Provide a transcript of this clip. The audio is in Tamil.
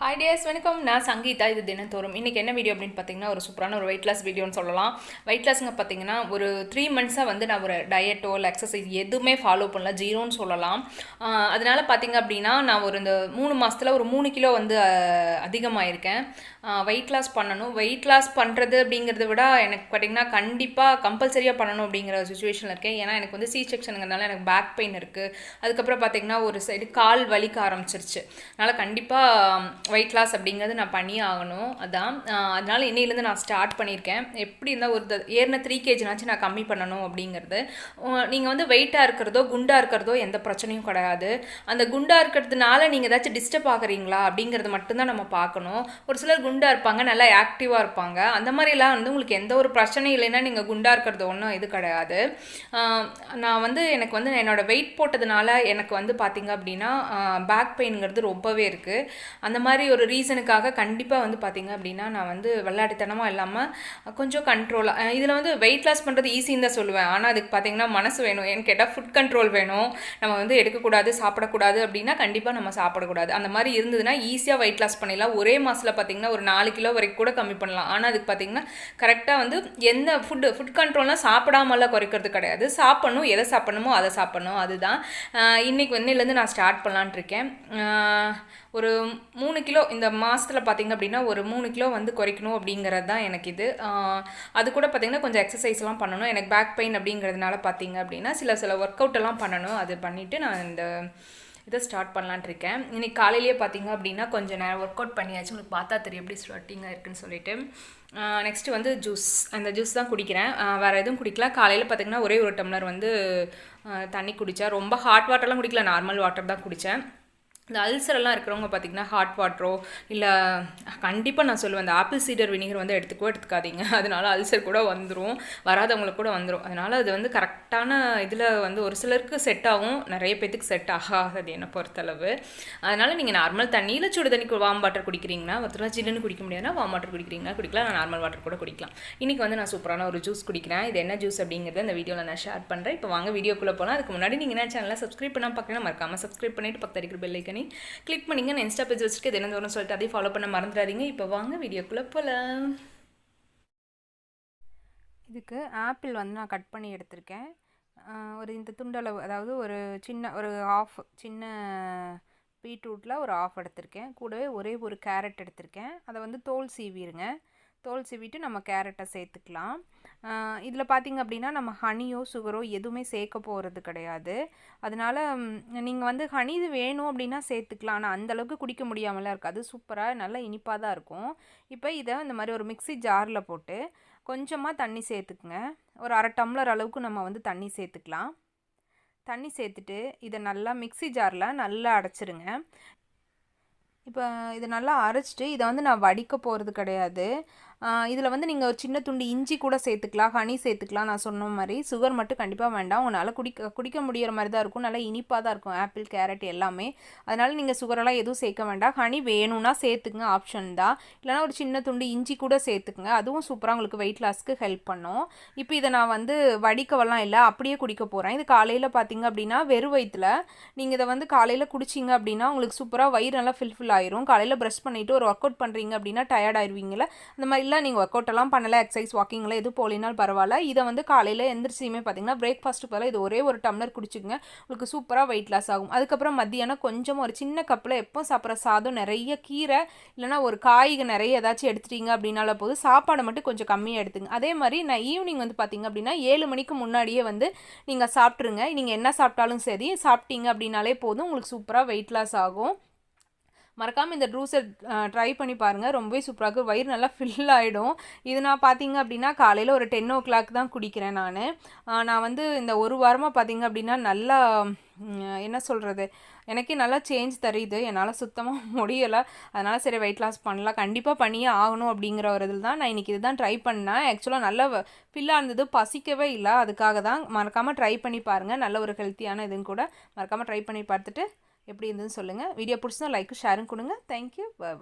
ஹாய் டேஸ் வணக்கம். நான் சங்கீதா. இது தினத்தோறும் இன்றைக்கி என்ன வீடியோ அப்படின்னு பார்த்தீங்கன்னா ஒரு சூப்பரான ஒரு வெயிட் லாஸ் வீடியோன்னு சொல்லலாம். வெயிட் லாஸ்ங்க பார்த்தீங்கன்னா ஒரு த்ரீ மந்த்ஸாக வந்து நான் ஒரு டயட்டோ இல்லை எக்ஸசைஸ் எதுவுமே ஃபாலோ பண்ணல. ஜீரோன்னு சொல்லலாம். அதனால் பார்த்தீங்க அப்படின்னா நான் ஒரு இந்த மூணு மாதத்தில் ஒரு மூணு கிலோ வந்து அதிகமாயிருக்கேன். வெயிட் லாஸ் பண்ணணும். வெயிட் லாஸ் பண்ணுறது அப்படிங்கிறத விட எனக்கு பார்த்தீங்கன்னா கண்டிப்பாக கம்பல்சரியாக பண்ணணும் அப்படிங்கிற சுச்சுவேஷனில் இருக்கேன். ஏன்னா எனக்கு வந்து சி செக்ஷனுங்கிறதுனால எனக்கு பேக் பெயின் இருக்குது அதுக்கப்புறம் பார்த்தீங்கன்னா ஒரு சைடு கால் வலிக்க ஆரம்பிச்சிருச்சு. அதனால் கண்டிப்பாக வெயிட் லாஸ் அப்படிங்கிறது நான் பண்ணி ஆகணும். அதான் அதனால் அதனால இன்னையிலேருந்து நான் ஸ்டார்ட் பண்ணியிருக்கேன். எப்படி இருந்தால் ஒரு த- ஏறின த்ரீ கேஜினாச்சும் நான் கம்மி பண்ணணும் அப்படிங்கிறது. நீங்கள் வந்து வெயிட்டாக இருக்கிறதோ குண்டாக இருக்கிறதோ எந்த பிரச்சனையும் கிடையாது. அந்த குண்டாக இருக்கிறதுனால நீங்கள் ஏதாச்சும் டிஸ்டர்ப் ஆகுறீங்களா அப்படிங்கிறது மட்டும்தான் நம்ம பார்க்கணும். ஒரு சிலர் குண்டாக இருப்பாங்க நல்லா ஆக்டிவாக இருப்பாங்க. அந்த மாதிரிலாம் வந்து உங்களுக்கு எந்த ஒரு பிரச்சனையும் இல்லைன்னா நீங்கள் குண்டாக இருக்கிறது ஒன்றும் இது கிடையாது. நான் வந்து எனக்கு வந்து என்னோட வெயிட் போட்டதுனால எனக்கு வந்து பார்த்தீங்க அப்படின்னா பேக் பெயின்ங்கிறது ரொம்பவே இருக்குது அந்த மாதிரி மாதிரி ஒரு ரீசனுக்காக கண்டிப்பாக வந்து பார்த்தீங்க அப்படின்னா நான் வந்து விளையாட்டுத்தனமாக இல்லாமல் கொஞ்சம் கண்ட்ரோலாக இதில் வந்து வெயிட் லாஸ் பண்ணுறது ஈஸின்னு தான் சொல்லுவேன். ஆனால் அதுக்கு பார்த்தீங்கன்னா மனசு வேணும். ஏன்னு கேட்டால் ஃபுட் கண்ட்ரோல் வேணும். நம்ம வந்து எடுக்கக்கூடாது சாப்பிடக்கூடாது அப்படின்னா கண்டிப்பாக நம்ம சாப்பிடக்கூடாது. அந்த மாதிரி இருந்ததுன்னா ஈஸியாக வெயிட் லாஸ் பண்ணிடலாம். ஒரே மாதத்தில் பார்த்தீங்கன்னா ஒரு நாலு கிலோ வரைக்கும் கூட கம்மி பண்ணலாம். ஆனால் அதுக்கு பார்த்தீங்கன்னா கரெக்டாக வந்து எந்த ஃபுட்டு ஃபுட் கண்ட்ரோல்னால் சாப்பிடாமலாம் குறைக்கிறது கிடையாது. சாப்பிடணும். எதை சாப்பிடணுமோ அதை சாப்பிடணும். அதுதான். இன்றைக்கி வந்து வெண்ணிலேருந்து நான் ஸ்டார்ட் பண்ணலான்ட்டு இருக்கேன். ஒரு மூணு கிலோ இந்த மாதத்தில் பார்த்தீங்க அப்படின்னா ஒரு மூணு கிலோ வந்து குறைக்கணும் அப்படிங்கிறது தான் எனக்கு இது. அது கூட பார்த்திங்கன்னா கொஞ்சம் எக்ஸசைஸ்லாம் பண்ணணும். எனக்கு பேக் பெயின் அப்படிங்கிறதுனால பார்த்தீங்க அப்படின்னா சில சில ஒர்க் அவுட்டெல்லாம் பண்ணணும். அது பண்ணிவிட்டு நான் இந்த இதை ஸ்டார்ட் பண்ணலான்ட்டு இருக்கேன். இன்றைக்கி காலையிலேயே பார்த்தீங்க அப்படின்னா கொஞ்சம் நேரம் ஒர்க் அவுட் பண்ணியாச்சு. உங்களுக்கு பார்த்தா தெரியும் எப்படி ஸ்வெட்டிங்காக இருக்குன்னு சொல்லிட்டு. நெக்ஸ்ட்டு வந்து ஜூஸ் அந்த ஜூஸ் தான் குடிக்கிறேன். வேறு எதுவும் குடிக்கல. காலையில் பார்த்தீங்கன்னா ஒரே ஒரு டம்ளர் வந்து தண்ணி குடித்தேன் ரொம்ப ஹாட் வாட்டர்லாம் குடிக்கல. நார்மல் வாட்டர் தான் குடித்தேன் இந்த அல்சரெல்லாம் இருக்கிறவங்க பார்த்தீங்கன்னா ஹாட் வாட்டரோ இல்லை கண்டிப்பாக நான் சொல்லுவேன் இந்த ஆப்பிள் சீடர் வினிகர் வந்து எடுத்துக்கோ எடுத்துக்காதீங்க. அதனால அல்சர் கூட வந்துடும் வராதவங்களுக்கு கூட வந்துடும் அதனால் அது வந்து கரெக்டான இதில் வந்து ஒரு சிலருக்கு செட் ஆகும் நிறைய பேத்துக்கு செட் ஆகாது என்னை பொறுத்தளவு. அதனால் நீங்கள் நார்மல் தண்ணியில் சுடு தண்ணி வாம் வாட்டர் குடிக்கிறீங்கன்னா ஒருத்தர் சில்லுன்னு குடிக்க முடியாதுன்னா வாம் வாட்டர் குடிக்கிறீங்கன்னா குடிக்கலாம் நான் நார்மல் வாட்டர் கூட குடிக்கலாம். இன்றைக்கி வந்து நான் சூப்பரான ஒரு ஜூஸ் குடிக்கிறேன். இது என்ன ஜூஸ் அப்படிங்கிறத இந்த வீடியோவில் நான் ஷேர் பண்ணுறேன் இப்போ வாங்க வீடியோக்குள்ளே போகலாம் அதுக்கு முன்னாடி நீங்கள் என்ன சேனலில் சப்ஸ்கிரைப் பண்ணால் பார்க்கலாம் மறக்காமல் சப்ஸ்கிரைப் பண்ணிட்டு பக்கத்து இருக்கிற பெல்லைக்கனே பண்ணி கிளிக் பண்ணிங்க நான் இன்ஸ்டா பேஜ் வச்சுருக்கு இது தோணும் சொல்லிட்டு அதையும் ஃபாலோ பண்ண மறந்துடாதீங்க. இப்போ வாங்க வீடியோக்குள்ளே போகலாம் இதுக்கு ஆப்பிள் வந்து நான் கட் பண்ணி எடுத்திருக்கேன். ஒரு இந்த துண்டளவு அதாவது ஒரு சின்ன ஒரு ஆஃப் சின்ன பீட்ரூட்டில் ஒரு ஆஃப் எடுத்திருக்கேன். கூடவே ஒரே ஒரு கேரட் எடுத்திருக்கேன். அதை வந்து தோல் சீவிடுங்க தோல் சிவிட்டு நம்ம கேரட்டை சேர்த்துக்கலாம். இதில் பார்த்திங்க அப்படின்னா நம்ம ஹனியோ சுகரோ எதுவுமே சேர்க்க போகிறது கிடையாது. அதனால் நீங்கள் வந்து ஹனி இது வேணும் அப்படின்னா சேர்த்துக்கலாம். ஆனால் அந்தளவுக்கு குடிக்க முடியாமலாம் இருக்காது. சூப்பராக நல்லா இனிப்பாக தான் இருக்கும். இப்போ இதை இந்த மாதிரி ஒரு மிக்ஸி ஜாரில் போட்டு கொஞ்சமாக தண்ணி சேர்த்துக்குங்க. ஒரு அரை டம்ளர் அளவுக்கு நம்ம வந்து தண்ணி சேர்த்துக்கலாம். தண்ணி சேர்த்துட்டு இதை நல்லா மிக்ஸி ஜாரில் நல்லா அடைச்சிருங்க. இப்போ இதை நல்லா அரைச்சிட்டு இதை வந்து நான் வடிக்க போகிறது கிடையாது. இதில் வந்து நீங்கள் ஒரு சின்ன துண்டு இஞ்சி கூட சேர்த்துக்கலாம் ஹனி சேர்த்துக்கலாம் நான் சொன்ன மாதிரி. சுகர் மட்டும் கண்டிப்பாக வேண்டாம். உங்களால் குடிக்க குடிக்க முடியிற மாதிரி தான் இருக்கும். நல்லா இனிப்பாக தான் இருக்கும். ஆப்பிள் கேரட் எல்லாமே. அதனால் நீங்கள் சுகரெல்லாம் எதுவும் சேர்க்க வேண்டாம். ஹனி வேணும்னா சேர்த்துக்குங்க. ஆப்ஷன் தான். இல்லைனா ஒரு சின்ன துண்டு இஞ்சி கூட சேர்த்துக்குங்க. அதுவும் சூப்பராக உங்களுக்கு வெயிட் லாஸ்க்கு ஹெல்ப் பண்ணும். இப்போ இதை நான் வந்து வடிக்கவெல்லாம் இல்லை. அப்படியே குடிக்க போகிறேன் இது காலையில் பார்த்தீங்க அப்படின்னா வெறும் வயிற்றில் நீங்கள் இதை வந்து காலையில் குடிச்சிங்க அப்படின்னா உங்களுக்கு சூப்பராக வயிறு நல்லா ஃபில்ஃபில் ஆயிரும். காலையில் ப்ரஷ் பண்ணிவிட்டு ஒரு ஒர்க் அவுட் பண்ணுறீங்க அப்படின்னா டயர்ட் ஆயிடுவீங்கள அந்த மாதிரி இல்லை நீங்கள் ஒர்க் அவுட் எல்லாம் பண்ணலை எக்ஸசைஸ் வாக்கிங்லாம் எதுவும் போலினாலும் பரவாயில்ல. இதை வந்து காலையில் எந்திரிச்சியுமே பார்த்தீங்கன்னா பிரேக்ஃபாஸ்ட்டு பதிலாக இது ஒரே ஒரு டம்ளர் குடிச்சுங்க உங்களுக்கு சூப்பராக வெயிட் லாஸ் ஆகும். அதுக்கப்புறம் மத்தியானம் கொஞ்சம் ஒரு சின்ன கப்பில் எப்போ சாப்பிட்ற சாதம் நிறைய கீரை இல்லைனா ஒரு காய்க நிறைய ஏதாச்சும் எடுத்துட்டீங்க அப்படின்னால போது சாப்பாடை மட்டும் கொஞ்சம் கம்மியாக எடுத்துங்க. அதே மாதிரி நான் ஈவினிங் வந்து பார்த்தீங்க அப்படின்னா ஏழு மணிக்கு முன்னாடியே வந்து நீங்கள் சாப்பிட்ருங்க நீங்கள் என்ன சாப்பிட்டாலும் சரி சாப்பிட்டீங்க அப்படின்னாலே போதும். உங்களுக்கு சூப்பராக வெயிட் லாஸ் ஆகும். மறக்காமல் இந்த ட்ரூஸை ட்ரை பண்ணி பாருங்கள் ரொம்பவே சூப்பராக இருக்கும் வயிறு நல்லா ஃபில் ஆகிடும் இது நான் பார்த்தீங்க அப்படின்னா காலையில் ஒரு டென் ஓ கிளாக் தான் குடிக்கிறேன் நான். நான் வந்து இந்த ஒரு வாரமாக பார்த்தீங்க அப்படின்னா நல்லா என்ன சொல்கிறது எனக்கே நல்லா சேஞ்ச் தெரியுது. என்னால் சுத்தமாக முடியலை. அதனால் சரி வெயிட் லாஸ் பண்ணலாம். கண்டிப்பாக பண்ணியே ஆகணும் அப்படிங்கிற ஒரு இதில் தான் நான் இன்றைக்கி இதுதான் ட்ரை பண்ணேன். ஆக்சுவலாக நல்லா ஃபில்லாக இருந்தது பசிக்கவே இல்லை. அதுக்காக தான் மறக்காமல் ட்ரை பண்ணி பாருங்கள் நல்ல ஒரு ஹெல்த்தியான இதுன்னு கூட மறக்காமல் ட்ரை பண்ணி பார்த்துட்டு எப்படி இருந்ததுன்னு சொல்லுங்கள் வீடியோ பிடிச்சா லைக்கும் ஷேரும் கொடுங்க. Thank you bye